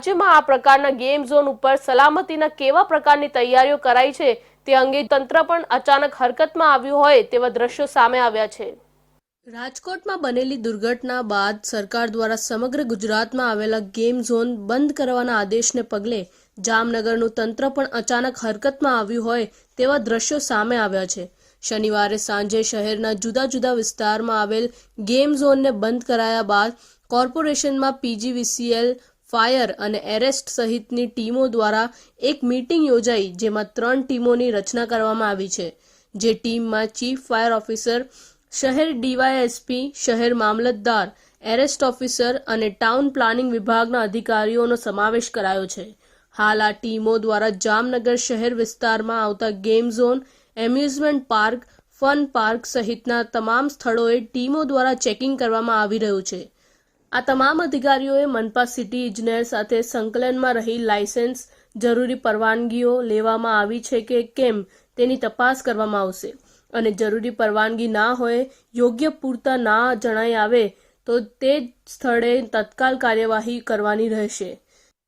રાજ્યમાં આ પ્રકારના ગેમ ઝોન ઉપર સલામતીના કેવા પ્રકારની તૈયારીઓ કરાઈ છે તે અંગે તંત્ર પણ અચાનક હરકતમાં આવ્યું હોય તેવા દ્રશ્યો સામે આવ્યા છે. રાજકોટમાં બનેલી દુર્ઘટના બાદ સરકાર દ્વારા સમગ્ર ગુજરાતમાં આવેલા ગેમ ઝોન બંધ કરવાના આદેશને પગલે જામનગરનું તંત્ર પણ અચાનક હરકતમાં આવ્યું હોય તેવા દ્રશ્યો સામે આવ્યા છે. શનિવારે સાંજે શહેરના જુદા જુદા વિસ્તારમાં આવેલ ગેમ ઝોનને બંધ કરાયા બાદ કોર્પોરેશનમાં પીજીવીસીએલ ફાયર અને એરેસ્ટ સહિતની ટીમો દ્વારા એક મીટિંગ યોજાઈ જેમાં ત્રણ ટીમોની રચના કરવામાં આવી છે. જે ટીમમાં ચીફ ફાયર ઓફિસર, શહેર ડીવાયએસપી, શહેર મામલતદાર, એરેસ્ટ ઓફિસર અને ટાઉન પ્લાનિંગ વિભાગના અધિકારીઓનો સમાવેશ કરાયો છે. હાલ આ ટીમો દ્વારા જામનગર શહેર વિસ્તારમાં આવતા game zone, amusement park, fun park સહિતના તમામ સ્થળોએ ટીમો દ્વારા ચેકિંગ કરવામાં આવી રહ્યું છે. આ તમામ અધિકારીઓએ મનપા સિટી ઇજનેર સાથે સંકલનમાં રહી લાયસન્સ, જરૂરી પરવાનગીઓ લેવામાં આવી છે કે કેમ તેની તપાસ કરવામાં આવશે. અને જરૂરી પરવાનગી ના હોય, યોગ્ય પૂરતા ના જણાઈ આવે, તો તે જ સ્થળે તત્કાલ કાર્યવાહી કરવાની રહેશે.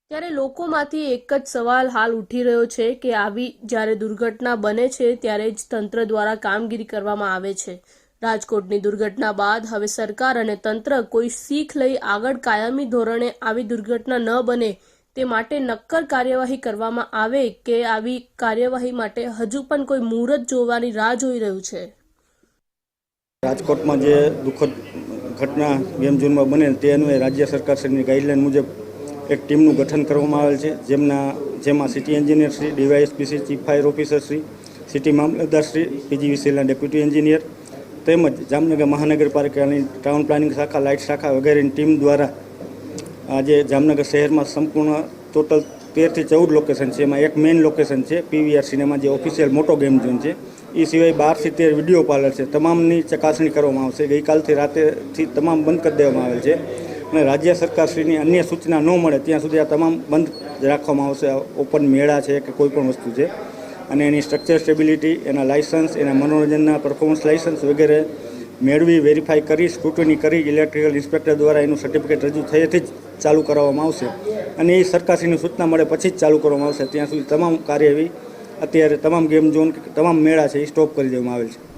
ત્યારે લોકોમાંથી એક જ સવાલ હાલ ઉઠી રહ્યો છે કે આવી જ્યારે દુર્ઘટના બને છે, ત્યારે જ તંત્ર દ્વારા કામગીરી કરવામાં આવે છે. રાજકોટની દુર્ઘટના બાદ હવે સરકાર અને તંત્ર કોઈ શીખ લઈ આગળ કાયમી ધોરણે આવી દુર્ઘટના ન બને તે માટે નક્કર કાર્યવાહી કરવામાં આવે કે આવી કાર્યવાહી માટે હજુ પણ કોઈ મુહૂર્ત જોવાની રાહ જોઈ રહ્યું છે. રાજકોટમાં જે દુઃખદ ઘટના ગેમ ઝોનમાં બને તે અન્વયે રાજ્ય સરકારશ્રીની ગાઈડલાઈન મુજબ એક ટીમનું ગઠન કરવામાં આવેલ છે. જેમના, જેમાં city engineer Shri ડીવાયએસપીસી chief fire officer Shri, city મામલતદાર શ્રી પીજીવીસીના ડેપ્યુટી એન્જિનિયર તેમજ જામનગર મહાનગરપાલિકાની ટાઉન પ્લાનિંગ શાખા લાઇટ શાખા વગેરેની ટીમ દ્વારા આજે જામનગર શહેરમાં સંપૂર્ણ ટોટલ તેરથી ચૌદ લોકેશન છે. એમાં એક મેઇન લોકેશન છે, પીવીઆર સિનેમા જે ઓફિશિયલ મોટો ગેમ ઝોન છે. એ સિવાય બારથી તેર વીડિયો પાર્લર છે. તમામની ચકાસણી કરવામાં આવશે. ગઈકાલથી રાતેથી તમામ બંધ કરી દેવામાં આવેલ છે. અને રાજ્ય સરકારશ્રીની અન્ય સૂચના ન મળે, ત્યાં સુધી આ તમામ બંધ રાખવામાં આવશે. ઓપન મેળા છે કે કોઈ પણ વસ્તુ છે. અને એની સ્ટ્રક્ચર સ્ટેબિલિટી એના લાયસન્સ એના મનોરંજનના પરફોર્મન્સ લાયસન્સ વગેરે મેળવી વેરીફાઈ કરી સ્ક્રુટની કરી ઇલેક્ટ્રિકલ ઇન્સ્પેક્ટર દ્વારા એનું સર્ટિફિકેટ રજૂ થયેથી જ ચાલુ કરાવવામાં આવશે. અને એ સરકારશ્રીની સૂચના મળે પછી જ ચાલુ કરવામાં આવશે. ત્યાં સુધી તમામ કાર્યવાહી અત્યારે તમામ ગેમ ઝોન તમામ મેળા છે, એ સ્ટોપ કરી દેવામાં આવેલ છે.